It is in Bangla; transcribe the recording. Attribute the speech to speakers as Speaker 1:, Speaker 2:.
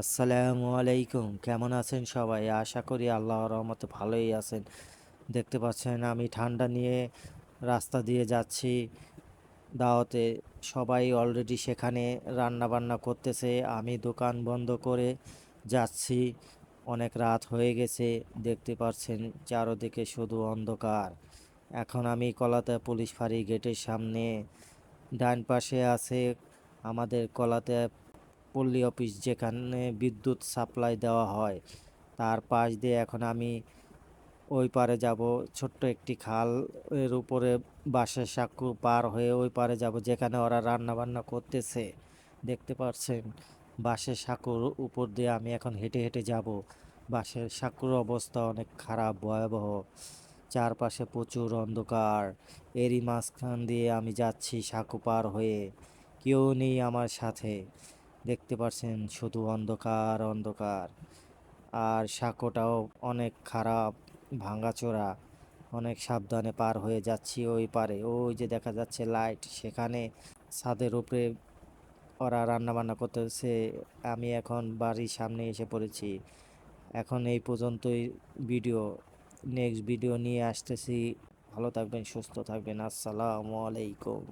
Speaker 1: আসসালামু আলাইকুম। কেমন আছেন সবাই? আশা করি আল্লাহর রহমতে ভালোই আছেন। দেখতে পাচ্ছেন আমি ঠান্ডা নিয়ে রাস্তা দিয়ে যাচ্ছি। দাওয়াতে সবাই অলরেডি সেখানে রান্না বান্না করতেছে। আমি দোকান বন্ধ করে যাচ্ছি। অনেক রাত হয়ে গেছে। দেখতে পাচ্ছেন চারোদিকে শুধু অন্ধকার। এখন আমি কলাতে পুলিশ ফাঁড়ি গেটের সামনে ডান পাশে আছে আমাদের কলাতে পল্লী অফিস যেখানে বিদ্যুৎ সাপ্লাই দেওয়া হয়, তার পাশ দিয়ে এখন আমি ওই পারে যাব। ছোট্ট একটি খাল, এর উপরে বাঁশের সাঁকু পার হয়ে ওই পারে যাব যেখানে ওরা রান্না বান্না করতেছে। দেখতে পাচ্ছেন, বাঁশের সাঁকুর উপর দিয়ে আমি এখন হেঁটে হেঁটে যাব। বাঁশের সাঁকুর অবস্থা অনেক খারাপ, ভয়াবহ। চারপাশে প্রচুর অন্ধকার। এরই মাঝখান দিয়ে আমি যাচ্ছি সাঁকু পার হয়ে। কেউ নেই আমার সাথে। দেখতে পাচ্ছেন শুধু অন্ধকার অন্ধকার। আর সাঁকোটাও অনেক খারাপ, ভাঙাচোরা। অনেক সাবধানে পার হয়ে যাচ্ছি ওই পারে। ওই যে দেখা যাচ্ছে লাইট, সেখানে ছাদের উপরে ওরা রান্না বান্না করতেছে। আমি এখন বাড়ির সামনে এসে পড়েছি। এখন এই পর্যন্তই ভিডিও। নেক্সট ভিডিও নিয়ে আসতেছি। ভালো থাকবেন, সুস্থ থাকবেন। আসসালামু আলাইকুম।